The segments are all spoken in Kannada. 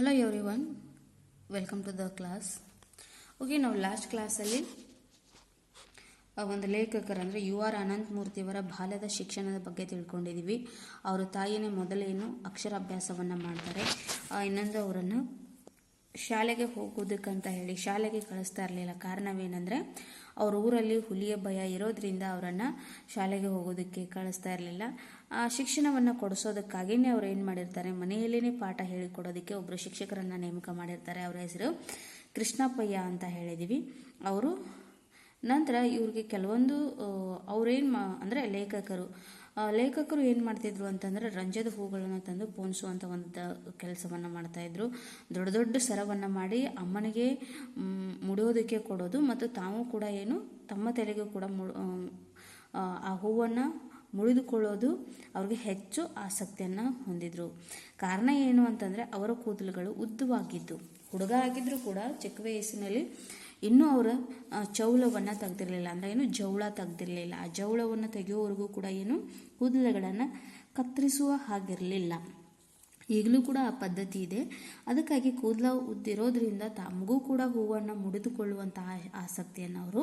Hello everyone welcome to the class okay ನಾವು ಲಾಸ್ಟ್ ಕ್ಲಾಸಲ್ಲಿ ಒಂದು ಲೇಖಕರಂದರೆ ಯು ಆರ್ ಅನಂತಮೂರ್ತಿಯವರ ಬಾಲ್ಯದ ಶಿಕ್ಷಣದ ಬಗ್ಗೆ ತಿಳ್ಕೊಂಡಿದ್ದೀವಿ ಅವರ ತಾಯಿನೇ ಮೊದಲೇನು ಅಕ್ಷರಾಭ್ಯಾಸವನ್ನು ಮಾಡ್ತಾರೆ. ಇನ್ನೊಂದು ಅವರನ್ನು ಶಾಲೆಗೆ ಹೋಗೋದಕ್ಕಂತ ಹೇಳಿ ಶಾಲೆಗೆ ಕಳಿಸ್ತಾ ಇರಲಿಲ್ಲ. ಕಾರಣವೇನೆಂದರೆ, ಅವ್ರ ಊರಲ್ಲಿ ಹುಲಿಯ ಭಯ ಇರೋದ್ರಿಂದ ಅವರನ್ನು ಶಾಲೆಗೆ ಹೋಗೋದಕ್ಕೆ ಕಳಿಸ್ತಾ ಇರಲಿಲ್ಲ. ಶಿಕ್ಷಣವನ್ನು ಕೊಡಿಸೋದಕ್ಕಾಗಿನೇ ಅವ್ರು ಏನು ಮಾಡಿರ್ತಾರೆ? ಮನೆಯಲ್ಲೇ ಪಾಠ ಹೇಳಿಕೊಡೋದಕ್ಕೆ ಒಬ್ಬರು ಶಿಕ್ಷಕರನ್ನು ನೇಮಕ ಮಾಡಿರ್ತಾರೆ ಅವರ ಹೆಸರು ಕೃಷ್ಣಪ್ಪಯ್ಯ ಅಂತ ಹೇಳಿದ್ದೀವಿ ಅವರು ನಂತರ ಇವ್ರಿಗೆ ಕೆಲವೊಂದು ಅವ್ರೇನು ಮಾ ಅಂದರೆ ಲೇಖಕರು. ಲೇಖಕರು ಏನು ಮಾಡ್ತಿದ್ರು ಅಂತಂದರೆ ರಂಜದ ಹೂಗಳನ್ನು ತಂದು ಪೋಣಿಸುವಂಥ ಒಂದು ಕೆಲಸವನ್ನು ಮಾಡ್ತಾಯಿದ್ರು ದೊಡ್ಡ ದೊಡ್ಡ ಸರವನ್ನು ಮಾಡಿ ಅಮ್ಮನಿಗೆ ಮುಡಿಯೋದಕ್ಕೆ ಕೊಡೋದು ಮತ್ತು ತಾವು ಕೂಡ ಏನು ತಮ್ಮ ತಲೆಗೂ ಕೂಡ ಆ, ಆ ಹೂವನ್ನು ಮುಡಿದುಕೊಳ್ಳೋದು ಅವ್ರಿಗೆ ಹೆಚ್ಚು ಆಸಕ್ತಿಯನ್ನು ಹೊಂದಿದ್ರು. ಕಾರಣ ಏನು ಅಂತಂದರೆ ಅವರ ಕೂದಲುಗಳು ಉದ್ದವಾಗಿದ್ದು. ಹುಡುಗ ಆಗಿದ್ದರೂ ಕೂಡ ಚಿಕ್ಕ ವಯಸ್ಸಿನಲ್ಲಿ ಇನ್ನೂ ಅವರ ಚೌಲವನ್ನು ತೆಗೆದಿರಲಿಲ್ಲ. ಅಂದರೆ ಏನು? ಜವಳ ತೆಗೆದಿರಲಿಲ್ಲ. ಆ ಜವಳವನ್ನು ತೆಗೆಯೋವರೆಗೂ ಕೂಡ ಏನು? ಕೂದಲುಗಳನ್ನು ಕತ್ತರಿಸುವ ಹಾಗಿರಲಿಲ್ಲ. ಈಗಲೂ ಕೂಡ ಆ ಪದ್ಧತಿ ಇದೆ. ಅದಕ್ಕಾಗಿ ಕೂದಲು ಉದ್ದಿರೋದ್ರಿಂದ ತಮಗೂ ಕೂಡ ಹೂವನ್ನು ಮುಡಿದುಕೊಳ್ಳುವಂತಹ ಆಸಕ್ತಿಯನ್ನು ಅವರು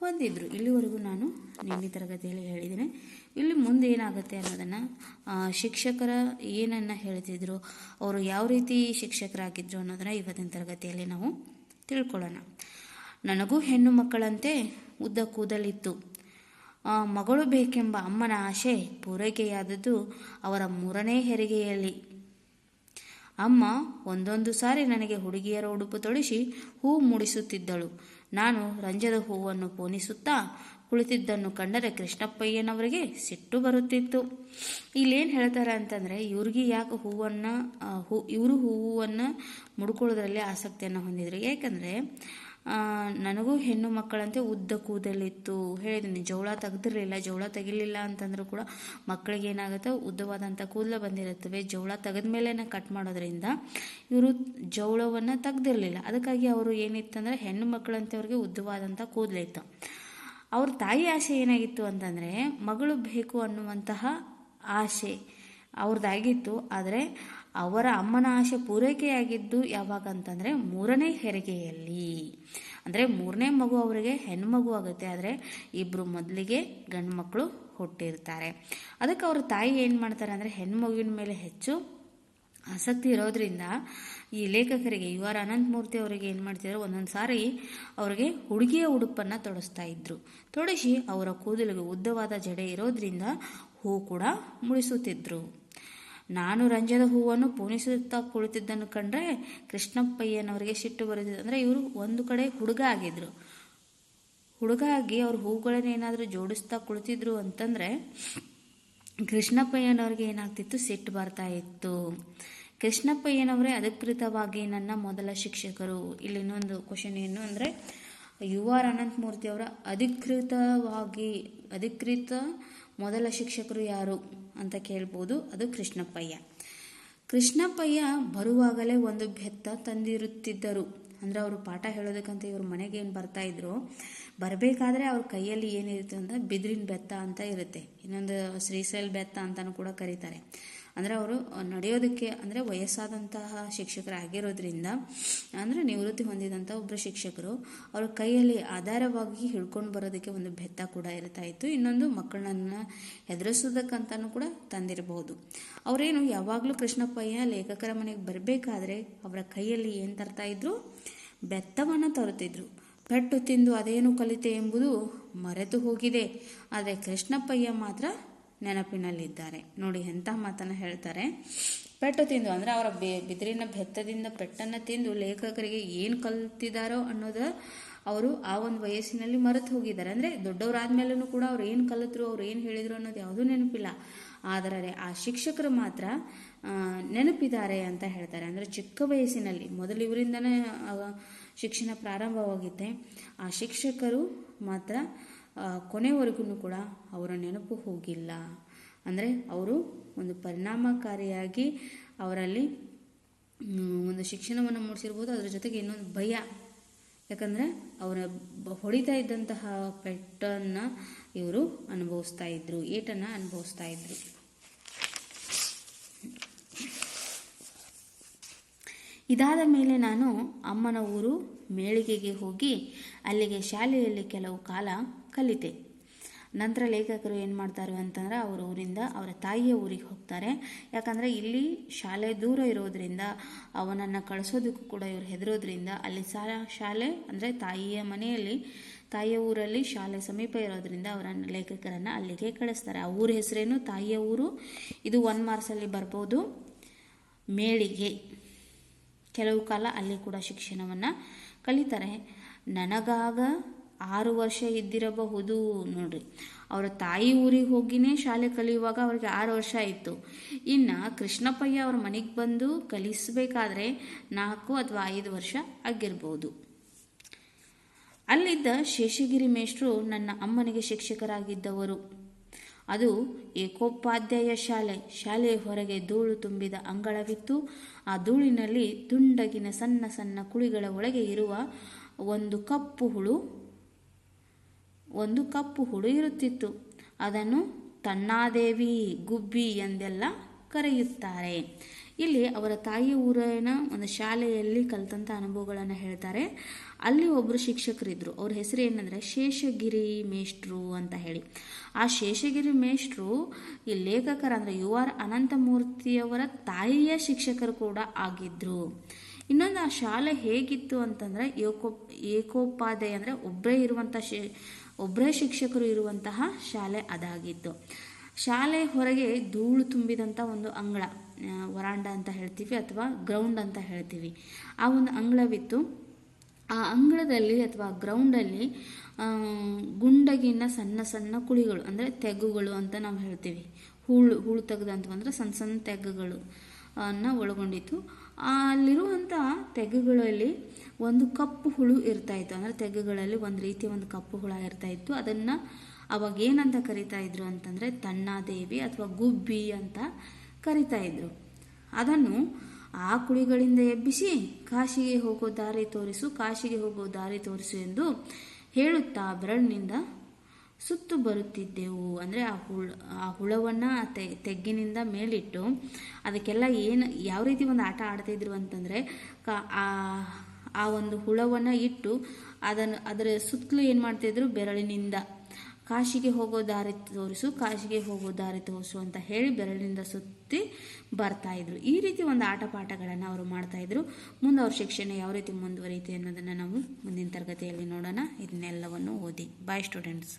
ಹೊಂದಿದ್ರು. ಇಲ್ಲಿವರೆಗೂ ನಾನು ನಿನ್ನೆ ತರಗತಿಯಲ್ಲಿ ಹೇಳಿದ್ದೀನಿ. ಇಲ್ಲಿ ಮುಂದೆ ಏನಾಗುತ್ತೆ ಅನ್ನೋದನ್ನು ಶಿಕ್ಷಕರ ಏನನ್ನು ಹೇಳ್ತಿದ್ರು, ಅವರು ಯಾವ ರೀತಿ ಶಿಕ್ಷಕರಾಗಿದ್ದರು ಅನ್ನೋದನ್ನು ಇವತ್ತಿನ ತರಗತಿಯಲ್ಲಿ ನಾವು ತಿಳ್ಕೊಳ್ಳೋಣ. ನನಗೂ ಹೆಣ್ಣು ಮಕ್ಕಳಂತೆ ಉದ್ದ ಕೂದಲಿತ್ತು. ಮಗಳು ಬೇಕೆಂಬ ಅಮ್ಮನ ಆಶೆ ಪೂರೈಕೆಯಾದದ್ದು ಅವರ ಮೂರನೇ ಹೆರಿಗೆಯಲ್ಲಿ. ಅಮ್ಮ ಒಂದೊಂದು ಸಾರಿ ನನಗೆ ಹುಡುಗಿಯರ ಉಡುಪು ತೊಡಿಸಿ ಹೂ ಮೂಡಿಸುತ್ತಿದ್ದಳು. ನಾನು ರಂಜದ ಹೂವನ್ನು ಪೋಣಿಸುತ್ತಾ ಕುಳಿತಿದ್ದನ್ನು ಕಂಡರೆ ಕೃಷ್ಣಪ್ಪಯ್ಯನವರಿಗೆ ಸಿಟ್ಟು ಬರುತ್ತಿತ್ತು. ಇಲ್ಲೇನು ಹೇಳ್ತಾರೆ ಅಂತಂದರೆ, ಇವ್ರಿಗೆ ಯಾಕೆ ಹೂವನ್ನು ಹೂ, ಇವರು ಹೂವನ್ನು ಮುಡ್ಕೊಳ್ಳೋದ್ರಲ್ಲಿ ಆಸಕ್ತಿಯನ್ನು ಹೊಂದಿದ್ರು? ಯಾಕಂದರೆ ನನಗೂ ಹೆಣ್ಣು ಮಕ್ಕಳಂತೆ ಉದ್ದ ಕೂದಲಿತ್ತು. ಹೇಳಿದ್ದೀನಿ ಜವಳ ತೆಗ್ದಿರಲಿಲ್ಲ ಜವಳ ತೆಗಿಲಿಲ್ಲ ಅಂತಂದ್ರೂ ಕೂಡ ಮಕ್ಕಳಿಗೆ ಏನಾಗುತ್ತೆ? ಉದ್ದವಾದಂಥ ಕೂದಲು ಬಂದಿರುತ್ತವೆ. ಜವಳ ತೆಗೆದ ಮೇಲೆ ಕಟ್ ಮಾಡೋದ್ರಿಂದ ಇವರು ಜವಳವನ್ನು ತೆಗೆದಿರಲಿಲ್ಲ. ಅದಕ್ಕಾಗಿ ಅವರು ಏನಿತ್ತಂದರೆ, ಹೆಣ್ಣು ಮಕ್ಕಳಂತೆ ಅವ್ರಿಗೆ ಉದ್ದವಾದಂಥ ಕೂದಲಿತ್ತು. ಅವ್ರ ತಾಯಿ ಆಸೆ ಏನಾಗಿತ್ತು ಅಂತಂದರೆ, ಮಗಳು ಬೇಕು ಅನ್ನುವಂತಹ ಆಸೆ ಅವ್ರದ್ದಾಗಿತ್ತು. ಆದರೆ ಅವರ ಅಮ್ಮನ ಆಶೆ ಪೂರೈಕೆಯಾಗಿದ್ದು ಯಾವಾಗ ಅಂತಂದರೆ ಮೂರನೇ ಹೆರಿಗೆಯಲ್ಲಿ. ಅಂದರೆ ಮೂರನೇ ಮಗು ಅವರಿಗೆ ಹೆಣ್ಣು ಮಗು ಆಗುತ್ತೆ. ಆದರೆ ಇಬ್ಬರು ಮೊದಲಿಗೆ ಗಂಡು ಮಕ್ಕಳು ಹುಟ್ಟಿರ್ತಾರೆ. ಅದಕ್ಕೆ ಅವ್ರ ತಾಯಿ ಏನು ಮಾಡ್ತಾರೆ ಅಂದರೆ ಹೆಣ್ಣು ಮಗುವಿನ ಮೇಲೆ ಹೆಚ್ಚು ಆಸಕ್ತಿ ಇರೋದ್ರಿಂದ ಈ ಲೇಖಕರಿಗೆ, ಯು ಆರ್ ಅನಂತಮೂರ್ತಿ ಅವರಿಗೆ ಏನು ಮಾಡ್ತಿದ್ರು, ಒಂದೊಂದು ಸಾರಿ ಅವರಿಗೆ ಹುಡುಗಿಯ ಉಡುಪನ್ನು ತೊಡಸ್ತಾ ಇದ್ರು. ತೊಡಸಿ ಅವರ ಕೂದಲಿಗೆ ಉದ್ದವಾದ ಜಡೆ ಇರೋದ್ರಿಂದ ಹೂ ಕೂಡ ಮುಡಿಸುತ್ತಿದ್ರು. ನಾನು ರಂಜದ ಹೂವನ್ನು ಪೂಣಿಸುತ್ತಾ ಕುಳಿತಿದ್ದನ್ನು ಕಂಡ್ರೆ ಕೃಷ್ಣಪ್ಪಯ್ಯನವರಿಗೆ ಸಿಟ್ಟು ಬರುತ್ತಿದ್ದ ಅಂದರೆ ಇವರು ಒಂದು ಕಡೆ ಹುಡುಗ ಆಗಿದ್ರು. ಹುಡುಗ ಆಗಿ ಅವ್ರ ಹೂಗಳನ್ನೇನಾದರೂ ಜೋಡಿಸ್ತಾ ಕುಳಿತಿದ್ರು ಅಂತಂದರೆ ಕೃಷ್ಣಪ್ಪಯ್ಯನವ್ರಿಗೆ ಏನಾಗ್ತಿತ್ತು? ಸಿಟ್ಟು ಬರ್ತಾ ಇತ್ತು. ಕೃಷ್ಣಪ್ಪಯ್ಯನವರೇ ಅಧಿಕೃತವಾಗಿ ನನ್ನ ಮೊದಲ ಶಿಕ್ಷಕರು. ಇಲ್ಲಿ ಇನ್ನೊಂದು ಕ್ವಶನ್ ಏನು ಅಂದರೆ, ಯು ಆರ್ ಅನಂತಮೂರ್ತಿ ಅವರ ಅಧಿಕೃತವಾಗಿ, ಅಧಿಕೃತ ಮೊದಲ ಶಿಕ್ಷಕರು ಯಾರು? ಅಂತ ಕೇಳ್ಬೋದು. ಅದು ಕೃಷ್ಣಪ್ಪಯ್ಯ. ಕೃಷ್ಣಪ್ಪಯ್ಯ ಬರುವಾಗಲೇ ಒಂದು ಬೆತ್ತ ತಂದಿರುತ್ತಿದ್ದರು. ಅಂದರೆ ಅವರು ಪಾಠ ಹೇಳೋದಕ್ಕಂತ ಇವರು ಮನೆಗೆ ಏನು ಬರ್ತಾ ಇದ್ರು, ಬರಬೇಕಾದ್ರೆ ಅವ್ರ ಕೈಯಲ್ಲಿ ಏನಿರುತ್ತೆ ಅಂತ ಬಿದಿರಿನ ಬೆತ್ತ ಅಂತ ಇರುತ್ತೆ. ಇನ್ನೊಂದು ಶ್ರೀಶೈಲ್ ಬೆತ್ತ ಅಂತಲೂ ಕೂಡ ಕರೀತಾರೆ. ಅಂದರೆ ಅವರು ನಡೆಯೋದಕ್ಕೆ ಅಂದರೆ ವಯಸ್ಸಾದಂತಹ ಶಿಕ್ಷಕರಾಗಿರೋದ್ರಿಂದ ಅಂದರೆ ನಿವೃತ್ತಿ ಹೊಂದಿದಂಥ ಒಬ್ಬರು ಶಿಕ್ಷಕರು, ಅವ್ರ ಕೈಯಲ್ಲಿ ಆಧಾರವಾಗಿ ಹಿಡ್ಕೊಂಡು ಬರೋದಕ್ಕೆ ಒಂದು ಬೆತ್ತ ಕೂಡ ಇರ್ತಾ ಇತ್ತು. ಇನ್ನೊಂದು ಮಕ್ಕಳನ್ನು ಹೆದರಿಸೋದಕ್ಕಂತನೂ ಕೂಡ ತಂದಿರಬಹುದು. ಅವರೇನು ಯಾವಾಗಲೂ ಕೃಷ್ಣಪ್ಪಯ್ಯ ಲೇಖಕರ ಮನೆಗೆ ಬರಬೇಕಾದ್ರೆ ಅವರ ಕೈಯಲ್ಲಿ ಏನು ತರ್ತಾ ಇದ್ರು? ಬೆತ್ತವನ್ನು ತರುತ್ತಿದ್ರು. ಪೆಟ್ಟು ತಿಂದು ಅದೇನು ಕಲಿತೆ ಎಂಬುದು ಮರೆತು ಹೋಗಿದೆ. ಆದರೆ ಕೃಷ್ಣಪ್ಪಯ್ಯ ಮಾತ್ರ ನೆನಪಿನಲ್ಲಿದ್ದಾರೆ. ನೋಡಿ ಎಂಥ ಮಾತನ್ನು ಹೇಳ್ತಾರೆ. ಪೆಟ್ಟು ತಿಂದು ಅಂದರೆ ಅವರ ಬಿದಿರಿನ ಬೆತ್ತದಿಂದ ಪೆಟ್ಟನ್ನು ತಿಂದು ಲೇಖಕರಿಗೆ ಏನು ಕಲಿತಿದ್ದಾರೋ ಅನ್ನೋದು ಅವರು ಆ ಒಂದು ವಯಸ್ಸಿನಲ್ಲಿ ಮರೆತು ಹೋಗಿದ್ದಾರೆ. ಅಂದರೆ ದೊಡ್ಡವರಾದ್ಮೇಲೂ ಕೂಡ ಅವ್ರು ಏನು ಕಲಿತರು, ಅವ್ರು ಏನು ಹೇಳಿದ್ರು ಅನ್ನೋದು ಯಾವುದೂ ನೆನಪಿಲ್ಲ. ಆದರೆ ಆ ಶಿಕ್ಷಕರು ಮಾತ್ರ ನೆನಪಿದ್ದಾರೆ ಅಂತ ಹೇಳ್ತಾರೆ. ಅಂದರೆ ಚಿಕ್ಕ ವಯಸ್ಸಿನಲ್ಲಿ ಮೊದಲು ಇವರಿಂದನೇ ಶಿಕ್ಷಣ ಪ್ರಾರಂಭವಾಗಿದೆ ಆ ಶಿಕ್ಷಕರು ಮಾತ್ರ ಕೊನೆವರೆಗೂ ಕೂಡ ಅವರ ನೆನಪು ಹೋಗಿಲ್ಲ. ಅಂದರೆ ಅವರು ಒಂದು ಪರಿಣಾಮಕಾರಿಯಾಗಿ ಅವರಲ್ಲಿ ಒಂದು ಶಿಕ್ಷಣವನ್ನು ಮೂಡಿಸಿರ್ಬೋದು, ಅದರ ಜೊತೆಗೆ ಇನ್ನೊಂದು ಭಯ. ಯಾಕಂದರೆ ಅವರ ಹೊಡಿತಾ ಇದ್ದಂತಹ ಪೆಟ್ಟನ್ನು ಇವರು ಅನುಭವಿಸ್ತಾ ಇದ್ರು, ಏಟನ್ನು ಅನುಭವಿಸ್ತಾ ಇದ್ರು. ಇದಾದ ಮೇಲೆ ನಾನು ಅಮ್ಮನ ಊರು ಮೇಳಿಗೆಗೆ ಹೋಗಿ ಅಲ್ಲಿಗೆ ಶಾಲೆಯಲ್ಲಿ ಕೆಲವು ಕಾಲ ಕಲಿತೆ. ನಂತರ ಲೇಖಕರು ಏನು ಮಾಡ್ತಾರೆ ಅಂತಂದರೆ ಅವರ ಊರಿಂದ ಅವರ ತಾಯಿಯ ಊರಿಗೆ ಹೋಗ್ತಾರೆ. ಯಾಕಂದರೆ ಇಲ್ಲಿ ಶಾಲೆ ದೂರ ಇರೋದ್ರಿಂದ ಅವನನ್ನು ಕಳಿಸೋದಕ್ಕೂ ಕೂಡ ಇವರು ಹೆದರೋದ್ರಿಂದ ಅಲ್ಲಿ ಶಾಲೆ ಅಂದರೆ ತಾಯಿಯ ಮನೆಯಲ್ಲಿ, ತಾಯಿಯ ಊರಲ್ಲಿ ಶಾಲೆ ಸಮೀಪ ಇರೋದ್ರಿಂದ ಅವರನ್ನು ಲೇಖಕರನ್ನು ಅಲ್ಲಿಗೆ ಕಳಿಸ್ತಾರೆ. ಆ ಊರ ಹೆಸರೇನು ತಾಯಿಯ ಊರು. ಇದು ಒನ್ ಮಾರ್ಕ್ಸಲ್ಲಿ ಬರ್ಬೋದು ಮೇಳಿಗೆ. ಕೆಲವು ಕಾಲ ಅಲ್ಲಿ ಕೂಡ ಶಿಕ್ಷಣವನ್ನು ಕಲಿತಾರೆ. ನನಗಾಗ ಆರು ವರ್ಷ ಇದ್ದಿರಬಹುದು ನೋಡ್ರಿ. ಅವರ ತಾಯಿ ಊರಿಗೆ ಹೋಗಿನೇ ಶಾಲೆ ಕಲಿಯುವಾಗ ಅವರಿಗೆ ಆರು ವರ್ಷ ಇತ್ತು. ಇನ್ನು ಕೃಷ್ಣಪ್ಪಯ್ಯ ಅವ್ರ ಮನೆಗೆ ಬಂದು ಕಲಿಸಬೇಕಾದ್ರೆ ನಾಲ್ಕು ಅಥವಾ ಐದು ವರ್ಷ ಆಗಿರ್ಬೋದು. ಅಲ್ಲಿದ್ದ ಶೇಷಗಿರಿ ಮೇಷ್ಟ್ರು ನನ್ನ ಅಮ್ಮನಿಗೆ ಶಿಕ್ಷಕರಾಗಿದ್ದವರು. ಅದು ಏಕೋಪಾಧ್ಯಾಯ ಶಾಲೆ. ಶಾಲೆಯ ಹೊರಗೆ ಧೂಳು ತುಂಬಿದ ಅಂಗಳವಿತ್ತು. ಆ ಧೂಳಿನಲ್ಲಿ ದುಂಡಗಿನ ಸಣ್ಣ ಸಣ್ಣ ಕುಳಿಗಳ ಒಳಗೆ ಇರುವ ಒಂದು ಕಪ್ಪು ಹುಳು, ಒಂದು ಕಪ್ಪು ಹುಳು ಇರುತ್ತಿತ್ತು. ಅದನ್ನು ತಣ್ಣಾದೇವಿ ಗುಬ್ಬಿ ಎಂದೆಲ್ಲ ಕರೆಯುತ್ತಾರೆ. ಇಲ್ಲಿ ಅವರ ತಾಯಿ ಊರಿನ ಒಂದು ಶಾಲೆಯಲ್ಲಿ ಕಲಿತಂಥ ಅನುಭವಗಳನ್ನು ಹೇಳ್ತಾರೆ. ಅಲ್ಲಿ ಒಬ್ಬರು ಶಿಕ್ಷಕರಿದ್ದರು ಅವ್ರ ಹೆಸರು ಏನಂದರೆ ಶೇಷಗಿರಿ ಮೇಷ್ಟ್ರು ಅಂತ ಹೇಳಿ. ಆ ಶೇಷಗಿರಿ ಮೇಷ್ಟ್ರು ಈ ಲೇಖಕರ ಅಂದರೆ ಯು ಆರ್ ಅನಂತಮೂರ್ತಿಯವರ ತಾಯಿಯ ಶಿಕ್ಷಕರು ಕೂಡ ಆಗಿದ್ದರು ಇನ್ನೊಂದು ಆ ಶಾಲೆ ಹೇಗಿತ್ತು ಅಂತಂದರೆ ಏಕೋ, ಏಕೋಪಾಧ್ಯಾಯ ಅಂದರೆ ಒಬ್ಬರೇ ಇರುವಂಥ ಶೇ ಒಬ್ಬರೇ ಶಿಕ್ಷಕರು ಇರುವಂತಹ ಶಾಲೆ ಅದಾಗಿತ್ತು. ಶಾಲೆ ಹೊರಗೆ ಧೂಳು ತುಂಬಿದಂಥ ಒಂದು ಅಂಗಳ ವರಾಂಡ ಅಂತ ಹೇಳ್ತೀವಿ ಅಥವಾ ಗ್ರೌಂಡ್ ಅಂತ ಹೇಳ್ತೀವಿ. ಆ ಒಂದು ಅಂಗಳವಿತ್ತು. ಆ ಅಂಗಳದಲ್ಲಿ ಅಥವಾ ಗ್ರೌಂಡಲ್ಲಿ ಗುಂಡಗಿನ ಸಣ್ಣ ಸಣ್ಣ ಕುಳಿಗಳು, ಅಂದರೆ ತೆಗ್ಗುಗಳು ಅಂತ ನಾವು ಹೇಳ್ತೀವಿ. ಹೂಳು ಹೂಳು ತೆಗೆದಂತ ಅಂದರೆ ಸಣ್ಣ ಸಣ್ಣ ತೆಗ್ಗುಗಳು ಅನ್ನ ಒಳಗೊಂಡಿತ್ತು. ಅಲ್ಲಿರುವಂಥ ತೆಗ್ಗುಗಳಲ್ಲಿ ಒಂದು ಕಪ್ಪು ಹುಳು ಇರ್ತಾಯಿತ್ತು ಅಂದರೆ ತೆಗ್ಗುಗಳಲ್ಲಿ ಒಂದು ರೀತಿಯ ಒಂದು ಕಪ್ಪು ಹುಳ ಇರ್ತಾಯಿತ್ತು ಅದನ್ನು ಅವಾಗ ಏನಂತ ಕರಿತಾ ಇದ್ರು ಅಂತಂದರೆ ತಣ್ಣಾದೇವಿ ಅಥವಾ ಗುಬ್ಬಿ ಅಂತ ಕರಿತಾ ಇದ್ರು. ಅದನ್ನು ಆ ಕುಳಿಗಳಿಂದ ಎಬ್ಬಿಸಿ ಕಾಶಿಗೆ ಹೋಗೋ ದಾರಿ ತೋರಿಸು, ಕಾಶಿಗೆ ಹೋಗೋ ದಾರಿ ತೋರಿಸು ಎಂದು ಹೇಳುತ್ತಾ ಬೆರಳಿನಿಂದ ಸುತ್ತು ಬರುತ್ತಿದ್ದೆವು. ಅಂದರೆ ಆ ಹುಳ, ಆ ಹುಳವನ್ನು ತೆಗ್ಗಿನಿಂದ ಮೇಲಿಟ್ಟು ಅದಕ್ಕೆಲ್ಲ ಏನು, ಯಾವ ರೀತಿ ಒಂದು ಆಟ ಆಡ್ತಿದ್ರು ಅಂತಂದರೆ ಕಾ, ಆ ಒಂದು ಹುಳವನ್ನು ಇಟ್ಟು ಅದನ್ನು, ಅದರ ಸುತ್ತಲೂ ಏನು ಮಾಡ್ತಿದ್ರು ಬೆರಳಿನಿಂದ ಕಾಶಿಗೆ ಹೋಗೋ ದಾರಿ ತೋರಿಸು, ಕಾಶಿಗೆ ಹೋಗೋ ದಾರಿ ತೋರಿಸು ಅಂತ ಹೇಳಿ ಬೆರಳಿನಿಂದ ಸುತ್ತಿ ಬರ್ತಾ ಇದ್ರು. ಈ ರೀತಿ ಒಂದು ಆಟ ಪಾಠಗಳನ್ನು ಅವರು ಮಾಡ್ತಾ ಇದ್ರು. ಮುಂದೆ ಅವ್ರ ಶಿಕ್ಷಣ ಯಾವ ರೀತಿ ಮುಂದುವರಿಯುತ್ತೆ ಅನ್ನೋದನ್ನು ನಾವು ಮುಂದಿನ ತರಗತಿಯಲ್ಲಿ ನೋಡೋಣ. ಇದನ್ನೆಲ್ಲವನ್ನು ಓದಿ. ಬಾಯ್ ಸ್ಟೂಡೆಂಟ್ಸ್